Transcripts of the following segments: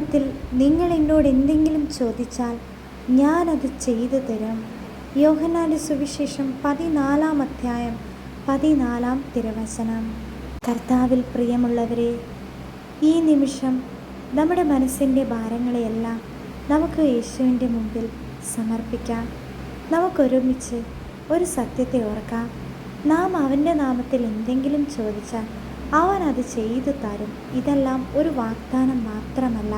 നാമത്തിൽ നിങ്ങൾ എന്നോട് എന്തെങ്കിലും ചോദിച്ചാൽ ഞാനത് ചെയ്തു തരും. യോഹന്നാന്റെ സുവിശേഷം പതിനാലാം അധ്യായം പതിനാലാം തിരുവചനം. കർത്താവിൽ പ്രിയമുള്ളവരെ ഈ നിമിഷം നമ്മുടെ മനസ്സിന്റെ ഭാരങ്ങളെയെല്ലാം നമുക്ക് യേശുവിന്റെ മുമ്പിൽ സമർപ്പിക്കാം. നമുക്കൊരുമിച്ച് ഒരു സത്യത്തെ ഓർക്കാം. നാം അവന്റെ നാമത്തിൽ എന്തെങ്കിലും ചോദിച്ചാൽ അവൻ അത് ചെയ്തു തരും. ഇതെല്ലാം ഒരു വാഗ്ദാനം മാത്രമല്ല.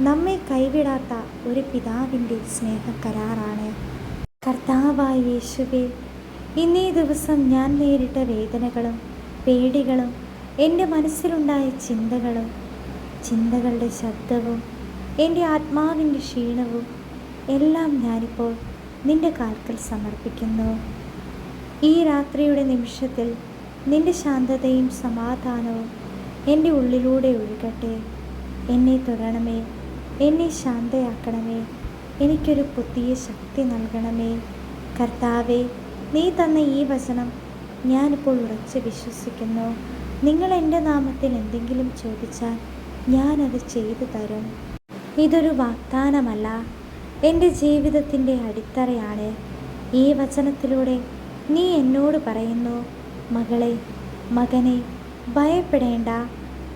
നമ്മെ കൈവിടാത്ത ഒരു പിതാവിന്റെ സ്നേഹക്കരാറാണ് കർത്താവായ യേശുവേ ഇന്നേ ദിവസം ഞാൻ നേരിട്ട വേദനകളും പേടികളും എന്റെ മനസ്സിലുണ്ടായ ചിന്തകളും ചിന്തകളുടെ ശബ്ദവും എന്റെ ആത്മാവിന്റെ ക്ഷീണവും എല്ലാം ഞാനിപ്പോൾ നിന്റെ കാൽക്കൽ സമർപ്പിക്കുന്നു. ഈ രാത്രിയുടെ നിമിഷത്തിൽ നിന്റെ ശാന്തതയും സമാധാനവും എന്റെ ഉള്ളിലൂടെ ഒഴുകട്ടെ. എന്നെ തുടരണമേ എന്നെ ശാന്തയാക്കണമേ. എനിക്കൊരു പുതിയ ശക്തി നൽകണമേ. കർത്താവെ നീ തന്ന ഈ വചനം ഞാനിപ്പോൾ ഉറച്ച് വിശ്വസിക്കുന്നു. നിങ്ങൾ എന്റെ നാമത്തിൽ എന്തെങ്കിലും ചോദിച്ചാൽ ഞാനത് ചെയ്തു തരും. ഇതൊരു വാഗ്ദാനമല്ല. എന്റെ ജീവിതത്തിന്റെ അടിത്തറയാണ്. ഈ വചനത്തിലൂടെ നീ എന്നോട് പറയുന്നു മകളെ മകനെ ഭയപ്പെടേണ്ട.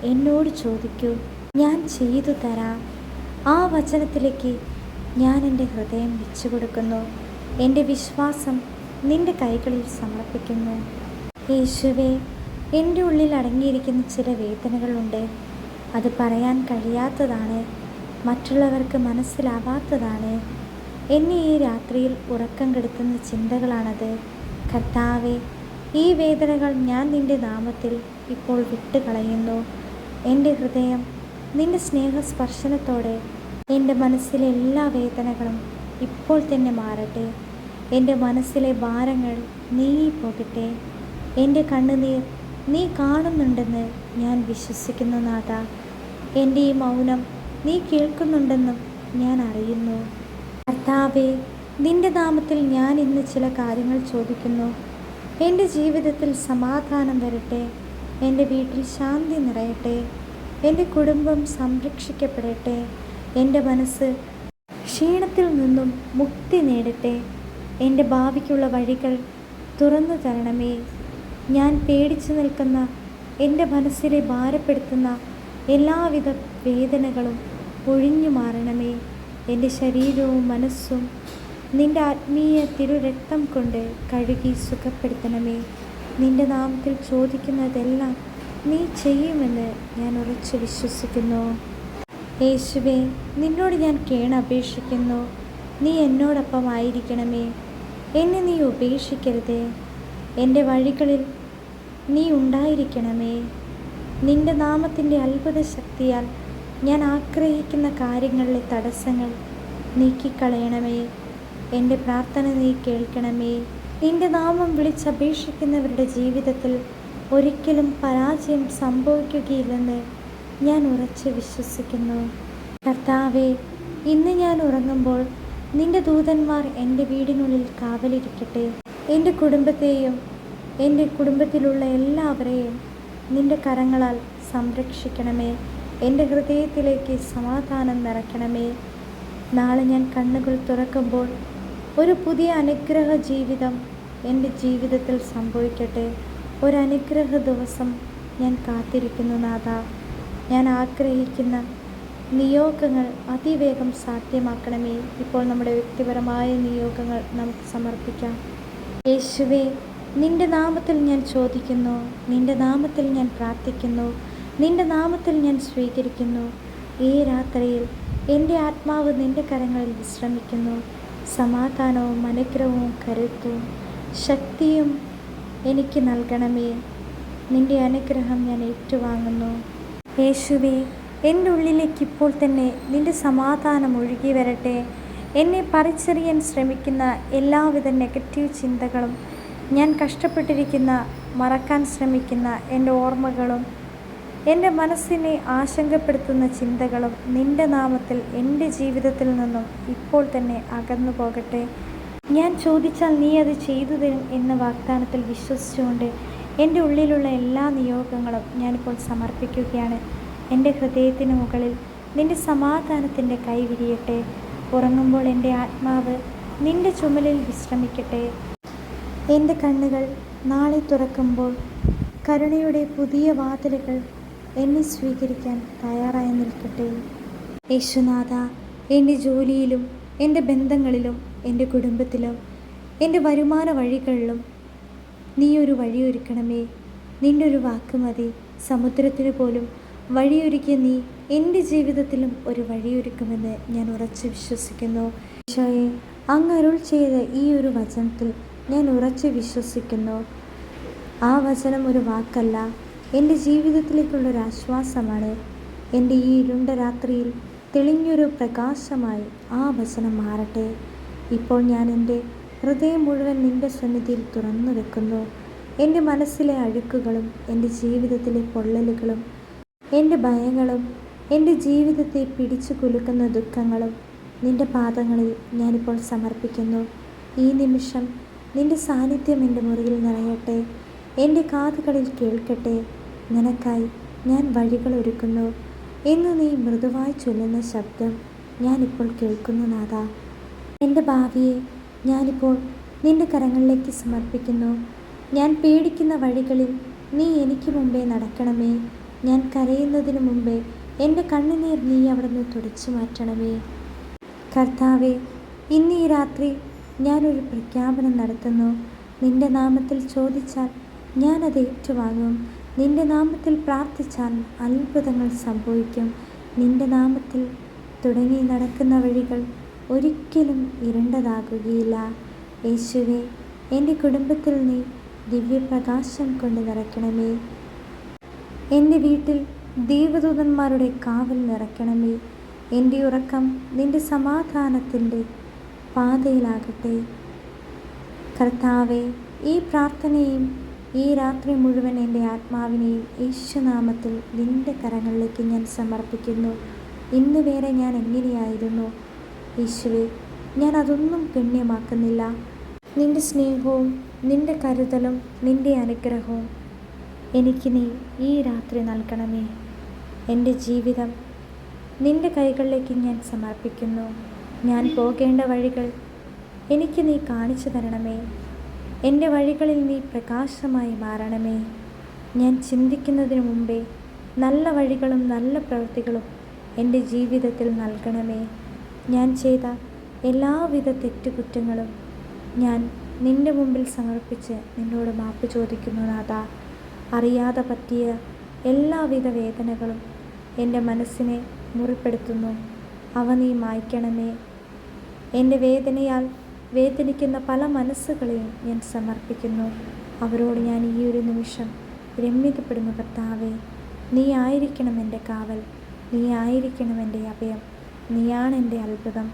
എന്നോട് ചോദിക്കൂ. ഞാൻ ചെയ്തു തരാം. ആ വചനത്തിലേക്ക് ഞാൻ എന്റെ ഹൃദയം വെച്ചു കൊടുക്കുന്നു എന്റെ വിശ്വാസം നിന്റെ കൈകളിൽ സമർപ്പിക്കുന്നു. യേശുവെ എന്റെ ഉള്ളിൽ അടങ്ങിയിരിക്കുന്ന ചില വേദനകളുണ്ട്. അത് പറയാൻ കഴിയാത്തതാണ്. മറ്റുള്ളവർക്ക് മനസ്സിലാവാത്തതാണ്. എന്നെ ഈ രാത്രിയിൽ ഉറക്കം കെടുത്തുന്ന ചിന്തകളാണത്. കർത്താവെ ഈ വേദനകൾ ഞാൻ നിന്റെ നാമത്തിൽ ഇപ്പോൾ വിട്ടുകളയുന്നു. എന്റെ ഹൃദയം നിന്റെ സ്നേഹസ്പർശനത്തോടെ എന്റെ മനസ്സിലെ എല്ലാ വേദനകളും ഇപ്പോൾ തന്നെ മാറട്ടെ. എന്റെ മനസ്സിലെ ഭാരങ്ങൾ നീങ്ങിപ്പോകട്ടെ എന്റെ കണ്ണുനീർ നീ കാണുന്നുണ്ടെന്ന് ഞാൻ വിശ്വസിക്കുന്നു നാഥ. എന്റെ ഈ മൗനം നീ കേൾക്കുന്നുണ്ടെന്നും ഞാൻ അറിയുന്നു. കർത്താവേ നിന്റെ നാമത്തിൽ ഞാൻ ഇന്ന് ചില കാര്യങ്ങൾ ചോദിക്കുന്നു. എന്റെ ജീവിതത്തിൽ സമാധാനം വരട്ടെ എന്റെ വീട്ടിൽ ശാന്തി നിറയട്ടെ എന്റെ കുടുംബം സംരക്ഷിക്കപ്പെടട്ടെ എന്റെ മനസ്സ് ക്ഷീണത്തിൽ നിന്നും മുക്തി നേടട്ടെ എന്റെ ഭാവിക്കുള്ള വഴികൾ തുറന്നു തരണമേ. ഞാൻ പേടിച്ചു നിൽക്കുന്ന എന്റെ മനസ്സിനെ ഭാരപ്പെടുത്തുന്ന എല്ലാവിധ വേദനകളും ഒഴിഞ്ഞു മാറണമേ. എന്റെ ശരീരവും മനസ്സും നിന്റെ ആത്മീയ തിരുരക്തം കൊണ്ട് കഴുകി സുഖപ്പെടുത്തണമേ. നിന്റെ നാമത്തിൽ ചോദിക്കുന്നതെല്ലാം നീ ചെയ്യുമെന്ന് ഞാൻ ഉറച്ചു വിശ്വസിക്കുന്നു. യേശുവേ നിന്നോട് ഞാൻ കേണപേക്ഷിക്കുന്നു. നീ എന്നോടൊപ്പം ആയിരിക്കണമേ എന്നെ നീ ഉപേക്ഷിക്കരുതേ. എന്റെ വഴികളിൽ നീ ഉണ്ടായിരിക്കണമേ. നിന്റെ നാമത്തിന്റെ അത്ഭുത ശക്തിയാൽ ഞാൻ ആഗ്രഹിക്കുന്ന കാര്യങ്ങളിലെ തടസ്സങ്ങൾ നീക്കിക്കളയണമേ. എന്റെ പ്രാർത്ഥന നീ കേൾക്കണമേ. നിന്റെ നാമം വിളിച്ചപേക്ഷിക്കുന്നവരുടെ ജീവിതത്തിൽ ഒരിക്കലും പരാജയം സംഭവിക്കുകയില്ലെന്ന് ഞാൻ ഉറച്ച് വിശ്വസിക്കുന്നു. കർത്താവെ ഇന്ന് ഞാൻ ഉറങ്ങുമ്പോൾ നിന്റെ ദൂതന്മാർ എന്റെ വീടിനുള്ളിൽ കാവലിരിക്കട്ടെ. എന്റെ കുടുംബത്തെയും എന്റെ കുടുംബത്തിലുള്ള എല്ലാവരെയും നിന്റെ കരങ്ങളാൽ സംരക്ഷിക്കണമേ. എന്റെ ഹൃദയത്തിലേക്ക് സമാധാനം നിറയ്ക്കണമേ. നാളെ ഞാൻ കണ്ണുകൾ തുറക്കുമ്പോൾ ഒരു പുതിയ അനുഗ്രഹ ജീവിതം എന്റെ ജീവിതത്തിൽ സംഭവിക്കട്ടെ. ഒരു അനുഗ്രഹ ദിവസം ഞാൻ കാത്തിരിക്കുന്നു നാഥ. ഞാൻ ആഗ്രഹിക്കുന്ന നിയോഗങ്ങൾ അതിവേഗം സാധ്യമാക്കണമേ. ഇപ്പോൾ നമ്മുടെ വ്യക്തിപരമായ നിയോഗങ്ങൾ നമുക്ക് സമർപ്പിക്കാം. യേശുവേ നിന്റെ നാമത്തിൽ ഞാൻ ചോദിക്കുന്നു. നിന്റെ നാമത്തിൽ ഞാൻ പ്രാർത്ഥിക്കുന്നു. നിന്റെ നാമത്തിൽ ഞാൻ സ്വീകരിക്കുന്നു. ഈ രാത്രിയിൽ എന്റെ ആത്മാവ് നിന്റെ കരങ്ങളിൽ വിശ്രമിക്കുന്നു. സമാധാനവും അനുഗ്രഹവും കരുത്തും ശക്തിയും എനിക്ക് നൽകണമേ. നിന്റെ അനുഗ്രഹം ഞാൻ ഏറ്റുവാങ്ങുന്നു. യേശുവേ എന്റെ ഉള്ളിലേക്ക് ഇപ്പോൾ തന്നെ നിന്റെ സമാധാനം ഒഴുകി വരട്ടെ. എന്നെ പറിച്ചെറിയാൻ ശ്രമിക്കുന്ന എല്ലാവിധ നെഗറ്റീവ് ചിന്തകളും ഞാൻ കഷ്ടപ്പെട്ടിരിക്കുന്ന മറക്കാൻ ശ്രമിക്കുന്ന എന്റെ ഓർമ്മകളും എന്റെ മനസ്സിനെ ആശങ്കപ്പെടുത്തുന്ന ചിന്തകളും നിന്റെ നാമത്തിൽ എന്റെ ജീവിതത്തിൽ നിന്നും ഇപ്പോൾ തന്നെ അകന്നു പോകട്ടെ. ഞാൻ ചോദിച്ചാൽ നീ അത് ചെയ്തു തരും എന്ന വാഗ്ദാനത്തിൽ വിശ്വസിച്ചുകൊണ്ട് എന്റെ ഉള്ളിലുള്ള എല്ലാ നിയോഗങ്ങളും ഞാനിപ്പോൾ സമർപ്പിക്കുകയാണ്. എന്റെ ഹൃദയത്തിന് മുകളിൽ നിന്റെ സമാധാനത്തിന്റെ കൈ വിരിയട്ടെ. ഉറങ്ങുമ്പോൾ എന്റെ ആത്മാവ് നിന്റെ ചുമലിൽ വിശ്രമിക്കട്ടെ. എന്റെ കണ്ണുകൾ നാളെ തുറക്കുമ്പോൾ കരുണയുടെ പുതിയ വാതിലുകൾ എന്നെ സ്വീകരിക്കാൻ തയ്യാറായി നിൽക്കട്ടെ. യേശുനാഥ എന്റെ ജോലിയിലും എന്റെ ബന്ധങ്ങളിലും എന്റെ കുടുംബത്തിലും എന്റെ വരുമാന വഴികളിലും നീ ഒരു വഴിയൊരുക്കണമേ. നിന്റെ ഒരു വാക്ക് മതി. സമുദ്രത്തിന് പോലും വഴിയൊരുക്കിയ നീ എന്റെ ജീവിതത്തിലും ഒരു വഴിയൊരുക്കുമെന്ന് ഞാൻ ഉറച്ചു വിശ്വസിക്കുന്നു. ഈശോയെ അങ്ങ് അരുൾ ചെയ്ത ഈ ഒരു വചനത്തിൽ ഞാൻ ഉറച്ചു വിശ്വസിക്കുന്നു. ആ വചനം ഒരു വാക്കല്ല എന്റെ ജീവിതത്തിലേക്കുള്ളൊരാശ്വാസമാണ് എന്റെ ഈ ഇരുണ്ട രാത്രിയിൽ തെളിഞ്ഞൊരു പ്രകാശമായി ആ വചനം മാറട്ടെ. ഇപ്പോൾ ഞാൻ എന്റെ ഹൃദയം മുഴുവൻ നിന്റെ സന്നിധിയിൽ തുറന്നു വെക്കുന്നു. എന്റെ മനസ്സിലെ അഴുക്കുകളും എന്റെ ജീവിതത്തിലെ പൊള്ളലുകളും എന്റെ ഭയങ്ങളും എന്റെ ജീവിതത്തെ പിടിച്ചു കുലുക്കുന്ന ദുഃഖങ്ങളും നിന്റെ പാദങ്ങളിൽ ഞാനിപ്പോൾ സമർപ്പിക്കുന്നു. ഈ നിമിഷം നിന്റെ സാന്നിധ്യം എന്റെ മുറിയിൽ നിറയട്ടെ. എന്റെ കാതുകളിൽ കേൾക്കട്ടെ. നിനക്കായി ഞാൻ വഴികൾ ഒരുക്കുന്നു. എന്ന് നീ മൃദുവായി ചൊല്ലുന്ന ശബ്ദം ഞാനിപ്പോൾ കേൾക്കുന്നു നാഥ. എന്റെ ഭാവിയെ ഞാനിപ്പോൾ നിന്റെ കരങ്ങളിലേക്ക് സമർപ്പിക്കുന്നു. ഞാൻ പേടിക്കുന്ന വഴികളിൽ നീ എനിക്ക് മുമ്പേ നടക്കണമേ. ഞാൻ കരയുന്നതിന് മുമ്പേ എന്റെ കണ്ണുനീർ നീ അവിടുന്ന് തുടച്ചു മാറ്റണമേ. കർത്താവെ ഇന്ന് ഈ രാത്രി ഞാനൊരു പ്രഖ്യാപനം നടത്തുന്നു. നിന്റെ നാമത്തിൽ ചോദിച്ചാൽ ഞാനത് ഏറ്റുവാങ്ങും. നിന്റെ നാമത്തിൽ പ്രാർത്ഥിച്ചാൽ അത്ഭുതങ്ങൾ സംഭവിക്കും. നിന്റെ നാമത്തിൽ തുടങ്ങി നടക്കുന്ന വഴികൾ ഒരിക്കലും ഇരുണ്ടതാകുകയില്ല. യേശുവെ എന്റെ കുടുംബത്തിൽ നീ ദിവ്യപ്രകാശം കൊണ്ട് നിറയ്ക്കണമേ. എന്റെ വീട്ടിൽ ദൈവദൂതന്മാരുടെ കാവൽ നിറയ്ക്കണമേ. എന്റെ ഉറക്കം നിന്റെ സമാധാനത്തിന്റെ പാതയിലാകട്ടെ. കർത്താവെ ഈ പ്രാർത്ഥനയും ഈ രാത്രി മുഴുവൻ എന്റെ ആത്മാവിനെയും യേശുനാമത്തിൽ നിന്റെ കരങ്ങളിലേക്ക് ഞാൻ സമർപ്പിക്കുന്നു. ഇന്ന് വേറെ ഞാൻ എങ്ങനെയായിരുന്നു? യേശുവെ ഞാൻ അതൊന്നും ഗണ്യമാക്കുന്നില്ല. നിന്റെ സ്നേഹവും നിന്റെ കരുതലും നിന്റെ അനുഗ്രഹവും എനിക്ക് നീ ഈ രാത്രി നൽകണമേ. എന്റെ ജീവിതം നിന്റെ കൈകളിലേക്ക് ഞാൻ സമർപ്പിക്കുന്നു. ഞാൻ പോകേണ്ട വഴികൾ എനിക്ക് നീ കാണിച്ചു തരണമേ. എന്റെ വഴികളിൽ നീ പ്രകാശമായി മാറണമേ. ഞാൻ ചിന്തിക്കുന്നതിന് മുമ്പേ നല്ല വഴികളും നല്ല പ്രവൃത്തികളും എന്റെ ജീവിതത്തിൽ നൽകണമേ. ഞാൻ ചെയ്ത എല്ലാവിധ തെറ്റുകുറ്റങ്ങളും ഞാൻ നിന്റെ മുമ്പിൽ സമർപ്പിച്ച് നിന്നോട് മാപ്പ് ചോദിക്കുന്നു നാഥ. അറിയാതെ പറ്റിയ എല്ലാവിധ വേദനകളും എന്റെ മനസ്സിനെ മുറിപ്പെടുത്തുന്നു. അവ നീ മായ്ക്കണമേ. എന്റെ വേദനയാൽ വേദനിക്കുന്ന പല മനസ്സുകളെയും ഞാൻ സമർപ്പിക്കുന്നു. അവരോട് ഞാൻ ഈ ഒരു നിമിഷം രമ്യതപ്പെടുന്നു കർത്താവേ. നീ ആയിരിക്കണം എന്റെ കാവൽ. നീ ആയിരിക്കണം എന്റെ അഭയം. നീയാണ് എന്റെ അത്ഭുതം.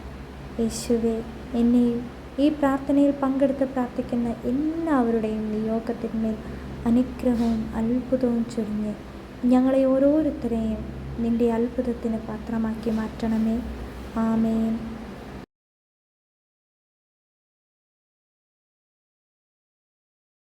യേശുവെ എന്നെയും ഈ പ്രാർത്ഥനയിൽ പങ്കെടുത്ത് പ്രാർത്ഥിക്കുന്ന എല്ലാവരുടെയും നിയോഗത്തിന്മേൽ അനുഗ്രഹവും അത്ഭുതവും ചൊരിഞ്ഞ് ഞങ്ങളെ ഓരോരുത്തരെയും നിന്റെ അത്ഭുതത്തിന് പാത്രമാക്കി മാറ്റണമേ. ആമേൻ.